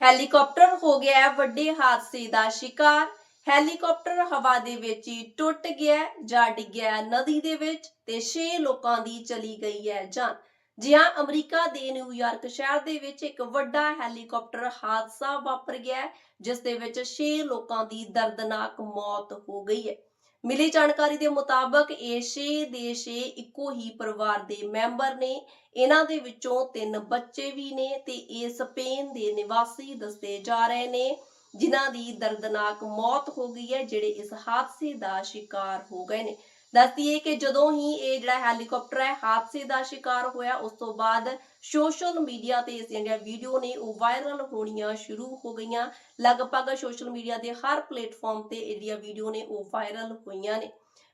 Helicopter ਹੋ ਗਿਆ ਵੱਡੇ ਹਾਦਸੇ ਦਾ ਸ਼ਿਕਾਰ। ਹੈਲੀਕਾਪਟਰ ਹਵਾ ਦੇ ਵਿੱਚ ਹੀ ਟੁੱਟ ਗਿਆ ਜਾਂ ਡਿੱਗਿਆ ਨਦੀ ਦੇ ਵਿੱਚ ਤੇ 6 ਲੋਕਾਂ ਦੀ ਚਲੀ ਗਈ ਹੈ ਜਾਨ। ਜਿਹਾ ਅਮਰੀਕਾ ਦੇ ਨਿਊਯਾਰਕ ਸ਼ਹਿਰ ਦੇ ਵਿੱਚ ਇੱਕ ਵੱਡਾ ਹੈਲੀਕਾਪਟਰ ਹਾਦਸਾ ਵਾਪਰ ਗਿਆ ਹੈ, ਜਿਸ ਦੇ ਵਿੱਚ 6 ਲੋਕਾਂ ਦੀ ਦਰਦਨਾਕ ਮੌਤ ਹੋ ਗਈ ਹੈ। ਮਿਲੀ ਜਾਣਕਾਰੀ ਦੇ ਮੁਤਾਬਕ ਇਹ 6 ਦੇ 6 ਇੱਕੋ ਹੀ ਪਰਿਵਾਰ ਦੇ ਮੈਂਬਰ ਨੇ। ਇਹਨਾਂ ਦੇ ਵਿੱਚੋਂ ਤਿੰਨ ਬੱਚੇ ਵੀ ਨੇ ਤੇ ਇਹ ਸਪੇਨ ਦੇ ਨਿਵਾਸੀ ਦੱਸੇ ਜਾ ਰਹੇ ਨੇ, ਜਿਨ੍ਹਾਂ ਦੀ ਦਰਦਨਾਕ ਮੌਤ ਹੋ ਗਈ ਹੈ, ਜਿਹੜੇ ਇਸ ਹਾਦਸੇ ਦਾ ਸ਼ਿਕਾਰ ਹੋ ਗਏ ਨੇ। ਦੱਸਦੀਏ ਕਿ ਜਦੋਂ ਹੀ ਇਹ ਜਿਹੜਾ ਹੈਲੀਕਾਪਟਰ ਹੈ, ਹਾਦਸੇ ਦਾ ਸ਼ਿਕਾਰ ਹੋਇਆ, ਉਸ ਤੋਂ ਬਾਅਦ ਸੋਸ਼ਲ ਮੀਡੀਆ ਤੇ ਇਸ ਦੀਆਂ ਵੀਡੀਓ ਨੇ, ਉਹ ਵਾਇਰਲ ਹੋਣੀਆਂ ਸ਼ੁਰੂ ਹੋ ਗਈਆਂ। ਲਗਭਗ ਸੋਸ਼ਲ ਮੀਡੀਆ ਦੇ ਹਰ ਪਲੇਟਫਾਰਮ ਤੇ ਇਹਦੀਆਂ ਵੀਡੀਓ ਨੇ, ਉਹ ਵਾਇਰਲ ਹੋਈਆਂ ਨੇ।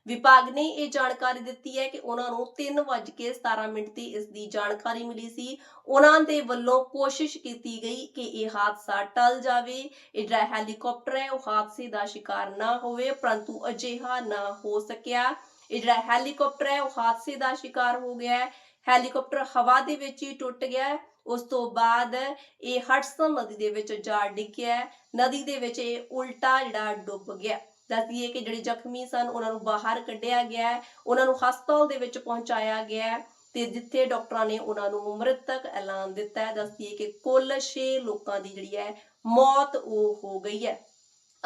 ਵਿਭਾਗ ਨੇ ਇਹ ਜਾਣਕਾਰੀ ਦਿੱਤੀ ਹੈ ਕਿ ਉਹਨਾਂ ਨੂੰ 3:17 ਮਿੰਟ ਤੇ ਇਸ ਦੀ ਜਾਣਕਾਰੀ ਮਿਲੀ ਸੀ। ਉਹਨਾਂ ਦੇ ਵੱਲੋਂ ਕੋਸ਼ਿਸ਼ ਕੀਤੀ ਗਈ ਕਿ ਇਹ ਹਾਦਸਾ ਟਲ ਜਾਵੇ। ਇਹ ਜਿਹੜਾ ਹੈਲੀਕਾਪਟਰ ਹੈ, ਉਹ ਹਾਦਸੇ ਦਾ ਸ਼ਿਕਾਰ ਨਾ ਹੋਵੇ, ਪਰੰਤੂ ਅਜਿਹਾ ਨਾ ਹੋ ਸਕਿਆ। ਇਹ ਜਿਹੜਾ ਹੈਲੀਕਾਪਟਰ ਹੈ, ਉਹ ਹਾਦਸੇ ਦਾ ਸ਼ਿਕਾਰ ਹੋ ਗਿਆ ਹੈ। ਹੈਲੀਕਾਪਟਰ ਹਵਾ ਦੇ ਵਿੱਚ ਹੀ ਟੁੱਟ ਗਿਆ ਉਸ ਤੋਂ ਬਾਅਦ ਇਹ ਹਡਸਨ ਨਦੀ ਦੇ ਵਿੱਚ ਜਾ ਡਿੱਗਿਆ ਨਦੀ ਦੇ ਵਿੱਚ ਇਹ ਉਲਟਾ ਜਿਹੜਾ ਡੁੱਬ ਗਿਆ। ਦੱਸਦੀਏ ਕਿ ਜਿਹੜੇ ਜ਼ਖਮੀ ਸਨ, ਉਹਨਾਂ ਨੂੰ ਬਾਹਰ ਕੱਢਿਆ ਗਿਆ ਹੈ, ਉਹਨਾਂ ਨੂੰ ਹਸਪਤਾਲ ਦੇ ਵਿੱਚ ਪਹੁੰਚਾਇਆ ਗਿਆ ਹੈ ਤੇ ਜਿੱਥੇ ਡਾਕਟਰਾਂ ਨੇ ਉਹਨਾਂ ਨੂੰ ਮ੍ਰਿਤਕ ਐਲਾਨ ਦਿੱਤਾ ਹੈ। ਦੱਸਦੀਏ ਕਿ ਕੁੱਲ 6 ਲੋਕਾਂ ਦੀ ਜਿਹੜੀ ਹੈ ਮੌਤ ਉਹ ਹੋ ਗਈ ਹੈ।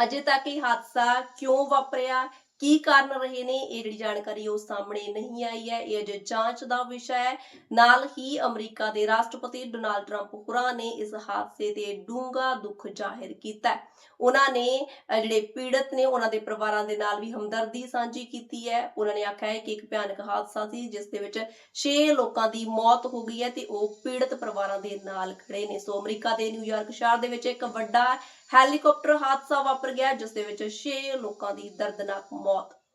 ਅਜੇ ਤੱਕ ਇਹ ਹਾਦਸਾ ਕਿਉਂ ਵਾਪਰਿਆ? ਕੀ ਕਾਰਨ ਰਹੇ ਨੇ? ਇਹ ਜਿਹੜੀ ਜਾਣਕਾਰੀ ਉਹ ਸਾਹਮਣੇ ਨਹੀਂ ਆਈ ਹੈ। ਇਹ ਅਜੇ ਜਾਂਚ ਦਾ ਵਿਸ਼ਾ ਹੈ। ਨਾਲ ਹੀ ਅਮਰੀਕਾ ਦੇ ਰਾਸ਼ਟਰਪਤੀ ਡੋਨਾਲਡ ਟਰੰਪ ਹੋਰਾਂ ਨੇ ਇਸ ਹਾਦਸੇ ਤੇ ਡੂੰਘਾ ਦੁੱਖ ਜ਼ਾਹਿਰ ਕੀਤਾ ਹੈ। ਉਹਨਾਂ ਨੇ ਜਿਹੜੇ ਪੀੜਤ ਨੇ, ਉਹਨਾਂ ਦੇ ਪਰਿਵਾਰਾਂ ਦੇ ਨਾਲ ਵੀ ਹਮਦਰਦੀ ਸਾਂਝੀ ਕੀਤੀ ਹੈ। ਉਹਨਾਂ ਨੇ ਆਖਿਆ ਹੈ ਕਿ ਇੱਕ ਭਿਆਨਕ ਹਾਦਸਾ ਸੀ, ਜਿਸ ਦੇ ਵਿੱਚ 6 ਲੋਕਾਂ ਦੀ ਮੌਤ ਹੋ ਗਈ ਹੈ ਤੇ ਉਹ ਪੀੜਤ ਪਰਿਵਾਰਾਂ ਦੇ ਨਾਲ ਖੜੇ ਨੇ। ਸੋ ਅਮਰੀਕਾ ਦੇ ਨਿਊਯਾਰਕ ਸ਼ਹਿਰ ਦੇ ਵਿੱਚ ਇੱਕ ਵੱਡਾ ਹੈਲੀਕਾਪਟਰ ਹਾਦਸਾ ਵਾਪਰ ਗਿਆ, ਜਿਸ ਦੇ ਵਿੱਚ 6 ਲੋਕਾਂ ਦੀ ਦਰਦਨਾਕ ਮੌਤ